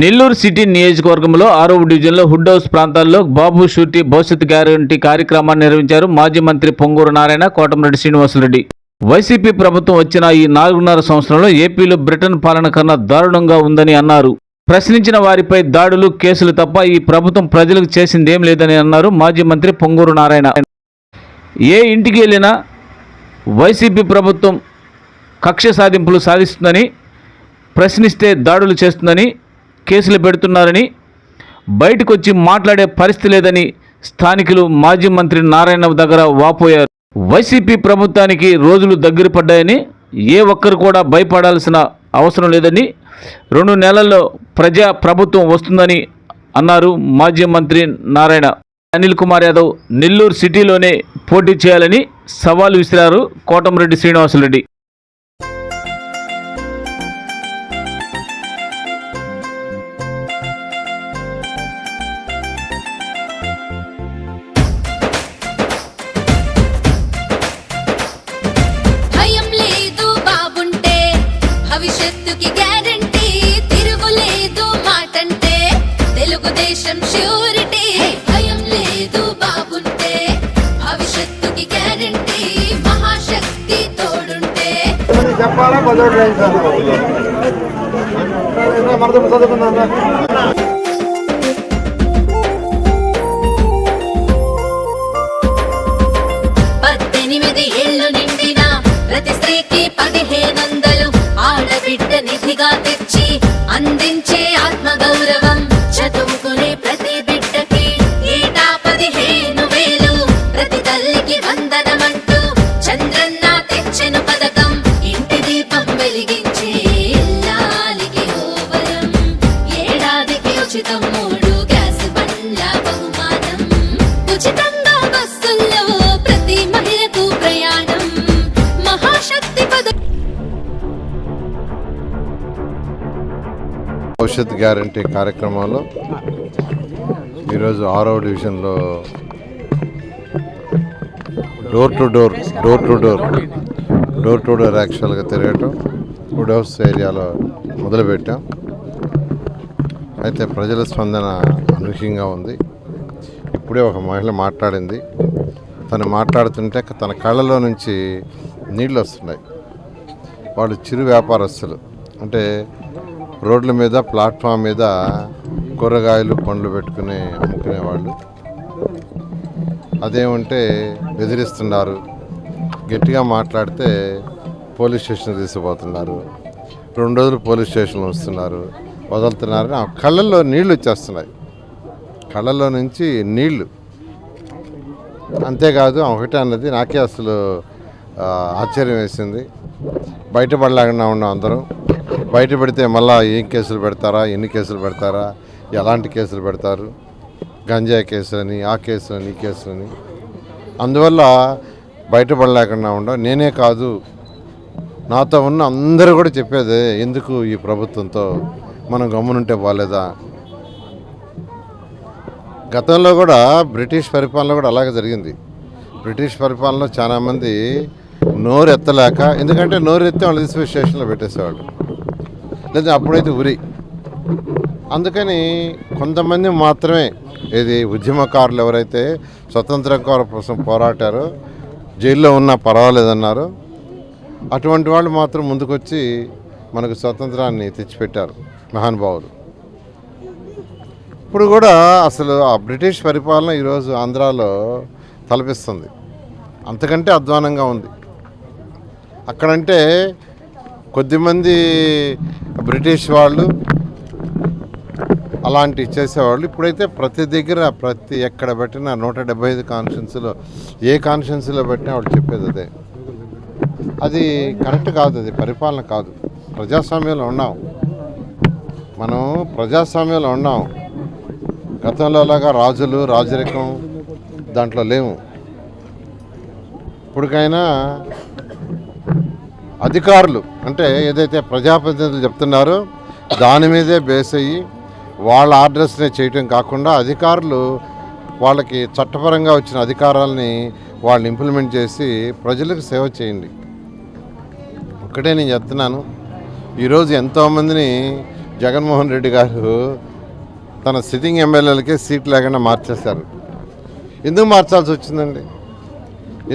Nellore city నియోజకవర్గంలో ఆరో డివిజన్లో హుడ్ హౌస్ ప్రాంతాల్లో బాబు షూటీ భవిష్యత్ గ్యారంటీ కార్యక్రమాన్ని నిర్వహించారు మాజీ మంత్రి పొంగూరు నారాయణ కోటమిరెడ్డి శ్రీనివాసరెడ్డి. వైసీపీ ప్రభుత్వం వచ్చిన ఈ నాలుగున్నర సంవత్సరంలో ఏపీలో బ్రిటన్ పాలన కన్నా దారుణంగా ఉందని అన్నారు. ప్రశ్నించిన వారిపై దాడులు కేసులు తప్ప ఈ ప్రభుత్వం ప్రజలకు చేసిందేం లేదని అన్నారు మాజీ మంత్రి పొంగూరు నారాయణ. ఏ ఇంటికి వెళ్ళినా వైసీపీ ప్రభుత్వం కక్ష సాధింపులు సాధిస్తుందని ప్రశ్నిస్తే దాడులు చేస్తుందని కేసులు పెడుతున్నారని బయటకు వచ్చి మాట్లాడే పరిస్థితి లేదని స్థానికులు మాజీ మంత్రి నారాయణ దగ్గర వాపోయారు. వైసీపీ ప్రభుత్వానికి రోజులు దగ్గర పడ్డాయని ఏ ఒక్కరు కూడా భయపడాల్సిన అవసరం లేదని రెండు నెలల్లో ప్రజా ప్రభుత్వం వస్తుందని అన్నారు మాజీ మంత్రి నారాయణ. అనిల్ కుమార్ యాదవ్ నెల్లూరు సిటీలోనే పోటీ చేయాలని సవాల్ విసిరారు కోటమిరెడ్డి శ్రీనివాసరెడ్డి. తెలుగుదేశం ష్యూరిటీ భయం లేదు బాబుంటే భవిష్యత్తుకి గ్యారంటీ మహాశక్తి తోడుంటే. చెప్పాలా? పద్దెనిమిది ఏళ్ళు నిండిన ప్రతి స్త్రీకి పదిహేనొందలు ఆడబిడ్డ నిధిగా తెచ్చి అందించే భవిష్యత్ గ్యారంటీ కార్యక్రమంలో ఈరోజు ఆరో డివిజన్లో door to door door to door door to door యాక్చువల్గా తిరగటం వుడ్ హౌస్ ఏరియాలో మొదలుపెట్టాం. అయితే ప్రజల స్పందన అనూహ్యంగా ఉంది. ఇప్పుడే ఒక మహిళ మాట్లాడింది. తను మాట్లాడుతుంటే తన కళ్ళలో నుంచి నీళ్ళు వస్తున్నాయి. వాళ్ళు చిరు వ్యాపారస్తులు. అంటే రోడ్ల మీద ప్లాట్ఫామ్ మీద కూరగాయలు పండ్లు పెట్టుకుని అమ్ముకునేవాళ్ళు అదేమంటే బెదిరిస్తున్నారు. గట్టిగా మాట్లాడితే పోలీస్ స్టేషన్ తీసుకుపోతున్నారు. రెండు రోజులు పోలీస్ స్టేషన్లో వస్తున్నారు. వదులుతున్నారు. ఆ కళ్ళల్లో నీళ్ళు వచ్చేస్తున్నాయి. కళ్ళల్లో నుంచి నీళ్ళు అంతేకాదు ఒకటే అన్నది నాకే అసలు ఆశ్చర్యం వేసింది. బయటపడలేకుండా ఉన్నాం అందరం. బయట పెడితే మళ్ళా ఏం కేసులు పెడతారా? ఎన్ని కేసులు పెడతారా? ఎలాంటి కేసులు పెడతారు? గంజాయి కేసులని ఆ కేసులని ఈ కేసులని. అందువల్ల బయటపడలేకుండా ఉండవు నేనే కాదు. నాతో ఉన్న అందరూ కూడా చెప్పేది ఎందుకు ఈ ప్రభుత్వంతో మనం గమ్మునుంటే బాగాలేదా గతంలో కూడా బ్రిటిష్ పరిపాలన కూడా అలాగే జరిగింది. బ్రిటిష్ పరిపాలనలో చాలామంది నోరు ఎత్తలేక ఎందుకంటే నోరు ఎత్తే వాళ్ళు తీసుకుపోయి స్టేషన్లో పెట్టేసేవాళ్ళు. లేదా అప్పుడైతే ఉరి. అందుకని కొంతమంది మాత్రమే ఇది ఉద్యమకారులు ఎవరైతే స్వతంత్రం కోసం పోరాటారో జైల్లో ఉన్నా పర్వాలేదన్నారు. అటువంటి వాళ్ళు మాత్రం ముందుకొచ్చి మనకు స్వతంత్రాన్ని తెచ్చిపెట్టారు మహానుభావులు. ఇప్పుడు కూడా అసలు ఆ బ్రిటిష్ పరిపాలన ఈరోజు ఆంధ్రాలో తలపిస్తుంది. అంతకంటే అధ్వానంగా ఉంది. అక్కడంటే కొద్దిమంది బ్రిటిష్ వాళ్ళు అలాంటివి చేసేవాళ్ళు. ఇప్పుడైతే ప్రతి దగ్గర ప్రతి ఎక్కడ పెట్టినా నూట డెబ్బై ఐదు కాన్ఫరెన్స్లో ఏ కాన్ఫరెన్స్లో పెట్టినా వాళ్ళు చెప్పేది అదే. అది కరెక్ట్ కాదు అది పరిపాలన కాదు. ప్రజాస్వామ్యంలో ఉన్నాం. మనం ప్రజాస్వామ్యంలో ఉన్నాం. గతంలో లాగా రాజులు రాజరికం దాంట్లో లేవు. ఇప్పటికైనా అధికారులు అంటే ఏదైతే ప్రజాప్రతినిధులు చెప్తున్నారో దాని మీదే బేస్ అయ్యి వాళ్ళ ఆర్డర్స్నే చేయటం కాకుండా అధికారులు వాళ్ళకి చట్టపరంగా వచ్చిన అధికారాలని వాళ్ళని ఇంప్లిమెంట్ చేసి ప్రజలకు సేవ చేయండి. ఒక్కటే నేను చెప్తున్నాను. ఈరోజు ఎంతోమందిని జగన్మోహన్ రెడ్డి గారు తన సిట్టింగ్ ఎమ్మెల్యేలకే సీట్ లేకుండా మార్చేశారు. ఎందుకు మార్చాల్సి వచ్చిందండి?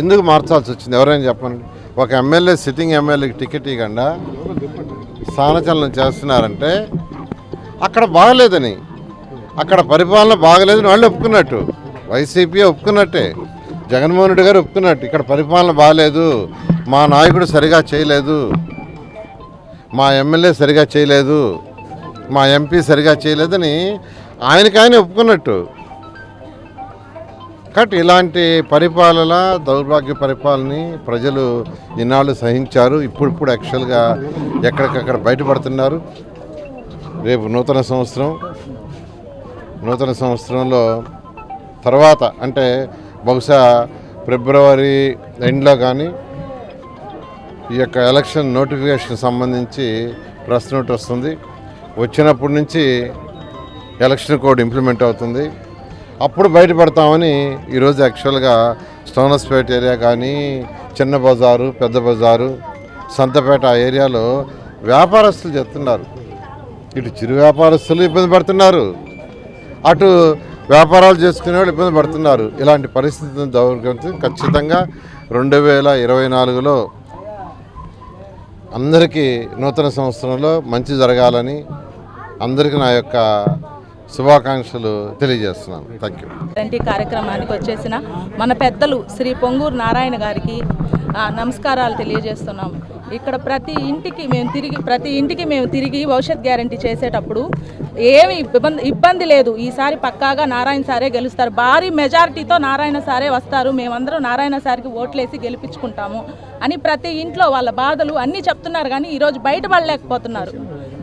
ఎందుకు మార్చాల్సి వచ్చింది? ఎవరైనా చెప్పండి. ఒక ఎమ్మెల్యే సిట్టింగ్ ఎమ్మెల్యేకి టికెట్ ఇవ్వకుండా స్థానచలనం చేస్తున్నారంటే అక్కడ బాగలేదని అక్కడ పరిపాలన బాగలేదని వాళ్ళు ఒప్పుకున్నట్టు. వైసీపీ ఒప్పుకున్నట్టే జగన్మోహన్ రెడ్డి గారు ఒప్పుకున్నట్టు. ఇక్కడ పరిపాలన బాగలేదు మా నాయకుడు సరిగా చేయలేదు మా ఎమ్మెల్యే సరిగా చేయలేదు మా ఎంపీ సరిగా చేయలేదని ఆయనకి ఆయన ఒప్పుకున్నట్టు. కట్ ఇలాంటి పరిపాలన దౌర్భాగ్య పరిపాలనని ప్రజలు ఇన్నాళ్ళు సహించారు. ఇప్పుడిప్పుడు యాక్చువల్గా ఎక్కడికక్కడ బయటపడుతున్నారు. రేపు నూతన సంవత్సరం. నూతన సంవత్సరంలో తర్వాత అంటే బహుశా ఫిబ్రవరి ఎండ్లో కానీ ఈ యొక్క ఎలక్షన్ నోటిఫికేషన్ సంబంధించి ప్రెస్ నోట్ వస్తుంది. వచ్చినప్పటి నుంచి ఎలక్షన్ కోడ్ ఇంప్లిమెంట్ అవుతుంది. అప్పుడు బయటపడతామని ఈరోజు యాక్చువల్గా స్టోనస్పేట ఏరియా కానీ చిన్న బజారు పెద్ద బజారు సంతపేట ఆ ఏరియాలో వ్యాపారస్తులు చెప్తున్నారు. ఇటు చిరు వ్యాపారస్తులు ఇబ్బంది పడుతున్నారు. అటు వ్యాపారాలు చేసుకునే వాళ్ళు ఇబ్బంది పడుతున్నారు. ఇలాంటి పరిస్థితిని దౌర్గమించి ఖచ్చితంగా రెండు వేల ఇరవై నాలుగులో అందరికీ నూతన సంవత్సరంలో మంచి జరగాలని అందరికీ నా యొక్క శుభాకాంక్షలు తెలియజేస్తున్నాను. థ్యాంక్ యూ గ్యారంటీ కార్యక్రమానికి వచ్చేసిన మన పెద్దలు శ్రీ పొంగూరు నారాయణ గారికి నమస్కారాలు తెలియజేస్తున్నాం ఇక్కడ ప్రతి ఇంటికి మేము తిరిగి ప్రతి ఇంటికి మేము తిరిగి భవిష్యత్ గ్యారంటీ చేసేటప్పుడు ఏమి ఇబ్బంది ఇబ్బంది లేదు. ఈసారి పక్కాగా నారాయణ సారే గెలుస్తారు. భారీ మెజారిటీతో నారాయణ సారే వస్తారు. మేమందరం నారాయణ సార్కి ఓట్లేసి గెలిపించుకుంటాము అని ప్రతి ఇంట్లో వాళ్ళ బాధలు అన్నీ చెప్తున్నారు. కానీ ఈరోజు బయటపడలేకపోతున్నారు.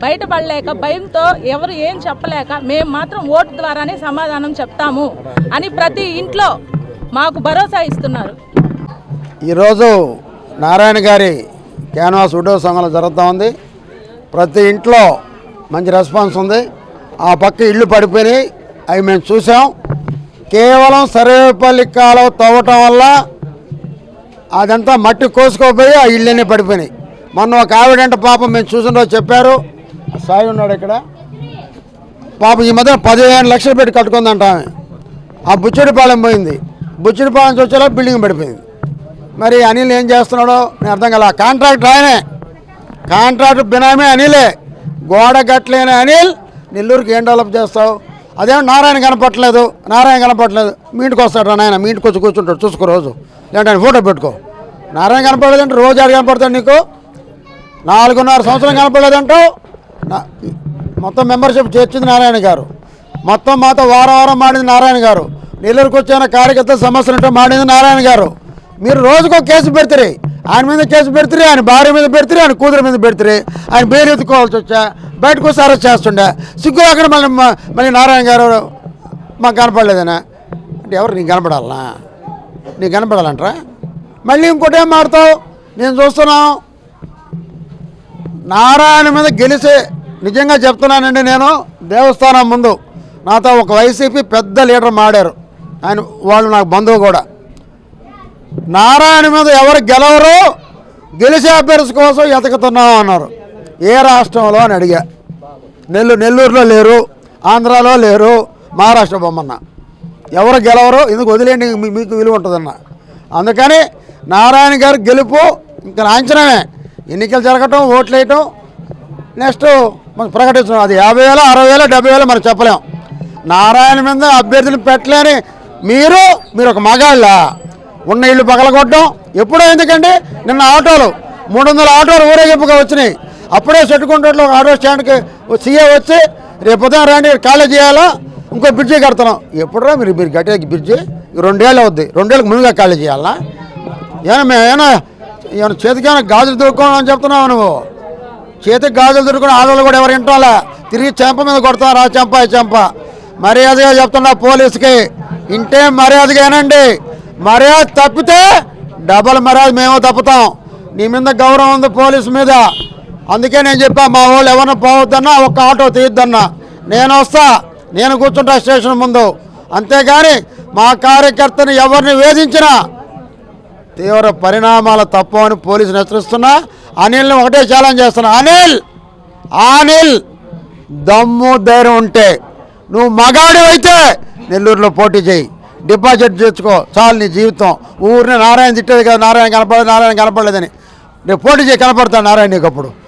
బయటపడలేక భయంతో ఎవరు ఏం చెప్పలేక మేము మాత్రం ఓటు ద్వారానే సమాధానం చెప్తాము అని ప్రతి ఇంట్లో మాకు భరోసా ఇస్తున్నారు. ఈరోజు నారాయణ గారి క్యాన్వాస్ ఉడో సంఘంలో జరుగుతూ ఉంది. ప్రతి ఇంట్లో మంచి రెస్పాన్స్ ఉంది. ఆ పక్క ఇళ్ళు పడిపోయినాయి. అవి మేము చూసాం. కేవలం సర్వేపల్లి కాలువ తవ్వటం వల్ల అదంతా మట్టి కోసుకోపోయి ఆ ఇళ్ళన్నీ పడిపోయినాయి. మొన్న ఒక ఆవిడంటే పాపం మేము చూసిన రోజు చెప్పారు. సాయి ఉన్నాడు ఇక్కడ. పాప ఈ మధ్య పదిహేను లక్షలు పెట్టి కట్టుకుందంట ఆమె. ఆ బుచ్చిడిపాలెం పోయింది. బుచ్చిడిపాలెం నుంచి వచ్చేలా బిల్డింగ్ పడిపోయింది. మరి అనిల్ ఏం చేస్తున్నాడో నేను అర్థం కదా కాంట్రాక్టర్ ఆయనే. కాంట్రాక్టర్ బినామే అనిలే. గోడ గట్లేని అనిల్ నెల్లూరుకి ఏం డెవలప్ చేస్తావు? అదేమో నారాయణ కనపట్లేదు నారాయణ కనపట్లేదు మీ ఇంటికి వస్తాడు నాయన. మీ ఇంటికి వచ్చి కూర్చుంటాడు. చూసుకో రోజు. లేదంటే ఫోటో పెట్టుకో. నారాయణ కనపడలేదంటే రోజు ఆడు కనపడతాడు నీకు? నాలుగున్నర సంవత్సరం కనపడలేదంటావు? మొత్తం మెంబర్షిప్ చేర్చింది నారాయణ గారు. మొత్తం మాతో వారం వారం మాడింది నారాయణ గారు. నెల్లూరుకు వచ్చిన కార్యకర్త సమస్యలు మాడింది నారాయణ గారు. మీరు రోజుకో కేసు పెడతారు. ఆయన మీద కేసు పెడతారు ఆయన భార్య మీద పెడతారు ఆయన కూతురు మీద పెడతారు ఆయన బెయిల్ ఎత్తుకోవాల్సి వచ్చా బయటకు వచ్చి అరెస్ట్ చేస్తుండే. సిగ్గు అక్కడ మళ్ళీ మళ్ళీ నారాయణ గారు మాకు కనపడలేదనా అంటే ఎవరు నీకు కనపడాలనా? నీకు కనపడాలంటారా? మళ్ళీ ఇంకోటి ఏం మాడతావు? నేను చూస్తున్నాం నారాయణ మీద గెలిచే నిజంగా చెప్తున్నానండి నేను దేవస్థానం ముందు. నాతో ఒక వైసీపీ పెద్ద లీడర్ మాడారు. ఆయన వాళ్ళు నాకు బంధువు కూడా. నారాయణ మీద ఎవరు గెలవరు గెలిచే అభ్యర్థి కోసం ఎతకుతున్నాం అన్నారు. ఏ రాష్ట్రంలో అని అడిగా. నెల్లూరు నెల్లూరులో లేరు ఆంధ్రాలో లేరు మహారాష్ట్ర బొమ్మన్న. ఎవరు గెలవరు ఎందుకు వదిలేండి మీకు విలువ ఉంటుందన్న. అందుకని నారాయణ గారు గెలుపు ఇంకా లాంఛనమే. ఎన్నికలు జరగటం ఓట్లు వేయటం నెక్స్ట్ మనం ప్రకటించడం అది యాభై వేల అరవై వేల డెబ్బై వేల మనం చెప్పలేం. నారాయణ మీద అభ్యర్థులు పెట్టలేని మీరు మీరు ఒక మగాళ్ళ. ఉన్న ఇల్లు పగలగొట్టడం. ఎప్పుడో ఎందుకండి నిన్న ఆటోలు మూడు వందల ఆటోలు ఊరేగింపుగా వచ్చినాయి. అప్పుడే చెట్టుకుంటలో ఒక ఆటో స్టాండ్కి సీఏ వచ్చి రేపు ఉదయం రాండి కాలేజ్ చేయాలా? ఇంకో బ్రిడ్జి కడుతున్నాం. ఎప్పుడురా మీరు మీరు కట్టే బ్రిడ్జి? రెండేళ్ళు అవుద్ది. రెండేళ్ళకి ముందుగా ఖాళీ చేయాలా? ఏమైనా మేము ఏమైనా ఏమైనా చేతికి గాజులు దొరుకుకోమని చెప్తున్నావు నువ్వు? చేతికి గాజులు దొరుకుని ఆడవాళ్ళు కూడా ఎవరు ఇంటాలా తిరిగి చెంప మీద కొడతారు ఆ చెంప ఈ చెంప? మర్యాదగా చెప్తున్నా పోలీసుకి. ఇంటే మర్యాదగానండి మర్యాద తప్పితే డబల్ మర్యాద మేము తప్పుతాం. నీ మీద గౌరవం ఉంది పోలీసు మీద. అందుకే నేను చెప్పా మా వాళ్ళు ఎవరిని పోవద్దన్నా ఒక ఆటో తీయద్దన్నా. నేను వస్తా. నేను కూర్చుంటా స్టేషన్ ముందు. అంతేగాని మా కార్యకర్తని ఎవరిని వేధించినా తీవ్ర పరిణామాలు తప్పు అని పోలీసులు హెచ్చరిస్తున్నా. అనిల్ని ఒకటే ఛాలెంజ్ చేస్తున్నా. అనిల్! అనిల్! దమ్ము ధైర్యం ఉంటే. నువ్వు మగాడు అయితే నెల్లూరులో పోటీ చేయి. డిపాజిట్ తెచ్చుకో చాలు నీ జీవితం. ఊరిని నారాయణ తిట్టేది కదా నారాయణ కనపడదు నారాయణ కనపడలేదని. రేపు పోటీ చేయి కనపడతాడు నారాయణ నీకు అప్పుడు.